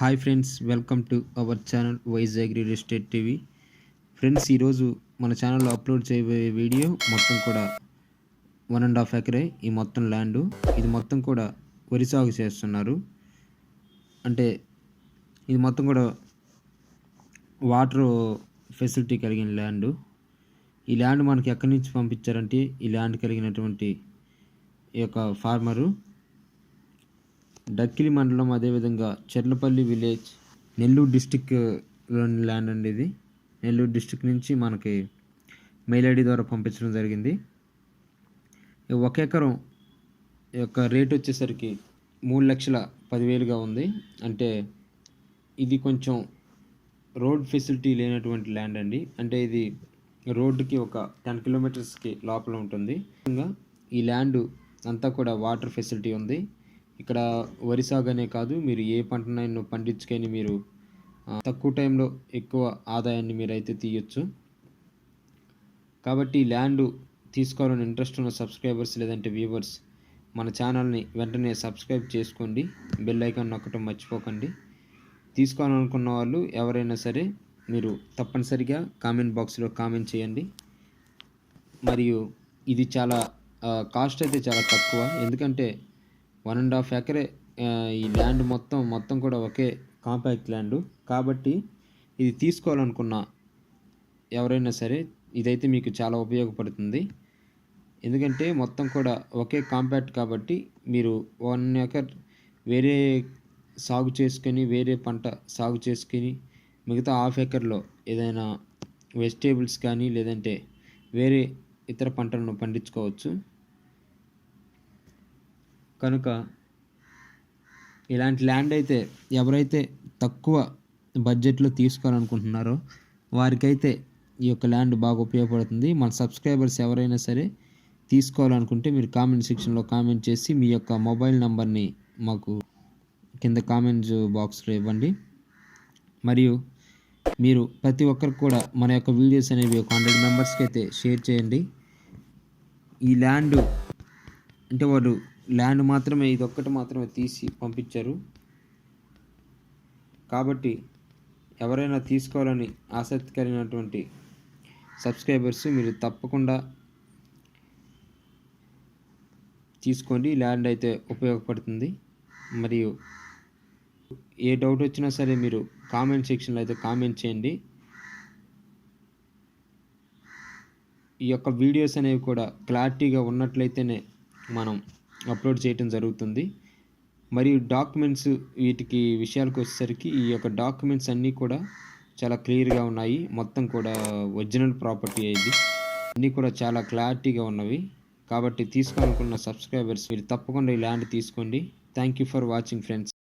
Hi friends welcome to our channel Vizag real estate TV. Friends ఈరోజు మన ఛానల్లో upload చేయబోయే వీడియో మొత్తం కూడా వన్ అండ్ హాఫ్ ఎకరే ఈ మొత్తం ల్యాండ్. ఇది మొత్తం కూడా వరి సాగు చేస్తున్నారు. అంటే ఇది మొత్తం కూడా వాటర్ ఫెసిలిటీ కలిగిన ల్యాండ్. ఈ ల్యాండ్ మనకి ఎక్కడి నుంచి పంపించారంటే ఈ ల్యాండ్ కలిగినటువంటి ఈ యొక్క ఫార్మరు. డక్కిలి మండలం అదేవిధంగా చెర్లపల్లి విలేజ్ నెల్లూరు డిస్టిక్లోని ల్యాండ్ అండి ఇది. నెల్లూరు డిస్టిక్ నుంచి మనకి మెయిల్ ఐడి ద్వారా పంపించడం జరిగింది. ఒక ఎకరం యొక్క రేట్ వచ్చేసరికి మూడు లక్షల పదివేలుగా ఉంది. అంటే ఇది కొంచెం రోడ్ ఫెసిలిటీ లేనటువంటి ల్యాండ్ అండి. అంటే ఇది రోడ్డుకి ఒక టెన్ కిలోమీటర్స్కి లోపల ఉంటుంది. ఇంకా ఈ ల్యాండ్ అంతా కూడా వాటర్ ఫెసిలిటీ ఉంది. ఇక్కడ వరి సాగు అనే కాదు మీరు ఏ పంటనైనా పండించుకొని మీరు తక్కువ టైంలో ఎక్కువ ఆదాయాన్ని మీరు అయితే తీయొచ్చు. కాబట్టి ల్యాండ్ తీసుకోవాలని ఇంట్రెస్ట్ ఉన్న సబ్స్క్రైబర్స్ లేదంటే వ్యూవర్స్ మన ఛానల్ని వెంటనే సబ్స్క్రైబ్ చేసుకోండి బెల్ ఐకాన్ నొక్కటం మర్చిపోకండి. తీసుకోవాలనుకున్న వాళ్ళు ఎవరైనా సరే మీరు తప్పనిసరిగా కామెంట్ బాక్స్లో కామెంట్ చేయండి. మరియు ఇది చాలా కాస్ట్ అయితే చాలా తక్కువ. ఎందుకంటే వన్ అండ్ హాఫ్ ఎకరే ఈ ల్యాండ్ మొత్తం మొత్తం కూడా ఒకే కాంపాక్ట్ ల్యాండ్. కాబట్టి ఇది తీసుకోవాలనుకున్న ఎవరైనా సరే ఇదైతే మీకు చాలా ఉపయోగపడుతుంది. ఎందుకంటే మొత్తం కూడా ఒకే కాంపాక్ట్ కాబట్టి మీరు వన్ ఎకర్ వేరే సాగు చేసుకొని వేరే పంట సాగు చేసుకొని మిగతా హాఫ్ ఎకర్లో ఏదైనా వెజిటేబుల్స్ కానీ లేదంటే వేరే ఇతర పంటలను పండించుకోవచ్చు. కనుక ఇలాంటి ల్యాండ్ అయితే ఎవరైతే తక్కువ బడ్జెట్లో తీసుకోవాలనుకుంటున్నారో వారికైతే ఈ యొక్క ల్యాండ్ బాగా ఉపయోగపడుతుంది. మన సబ్స్క్రైబర్స్ ఎవరైనా సరే తీసుకోవాలనుకుంటే మీరు కామెంట్ సెక్షన్లో కామెంట్ చేసి మీ యొక్క మొబైల్ నెంబర్ని మాకు కింద కామెంట్ బాక్స్లో ఇవ్వండి. మరియు మీరు ప్రతి ఒక్కరికి కూడా మన యొక్క వీడియోస్ అనేవి ఒక హండ్రెడ్ మెంబర్స్కి అయితే షేర్ చేయండి. ఈ ల్యాండ్ అంటే వాడు ల్యాండ్ మాత్రమే ఇది ఒక్కటి మాత్రమే తీసి పంపించారు. కాబట్టి ఎవరైనా తీసుకోవాలని ఆసక్తి కలిగినటువంటి సబ్స్క్రైబర్స్ మీరు తప్పకుండా తీసుకోండి. ల్యాండ్ అయితే ఉపయోగపడుతుంది. మరియు ఏ డౌట్ వచ్చినా సరే మీరు కామెంట్ సెక్షన్లో అయితే కామెంట్ చేయండి. ఈ యొక్క వీడియోస్ అనేవి కూడా క్లారిటీగా ఉన్నట్లయితేనే మనం అప్లోడ్ చేయటం జరుగుతుంది. మరియు డాక్యుమెంట్స్ వీటికి విషయాలకు వచ్చేసరికి ఈ యొక్క డాక్యుమెంట్స్ అన్నీ కూడా చాలా క్లియర్గా ఉన్నాయి. మొత్తం కూడా ఒరిజినల్ ప్రాపర్టీ ఇది అన్నీ కూడా చాలా క్లారిటీగా ఉన్నవి. కాబట్టి తీసుకోవాలనుకున్న సబ్స్క్రైబర్స్ మీరు తప్పకుండా ఈ ల్యాండ్ తీసుకోండి. Thank you for watching friends.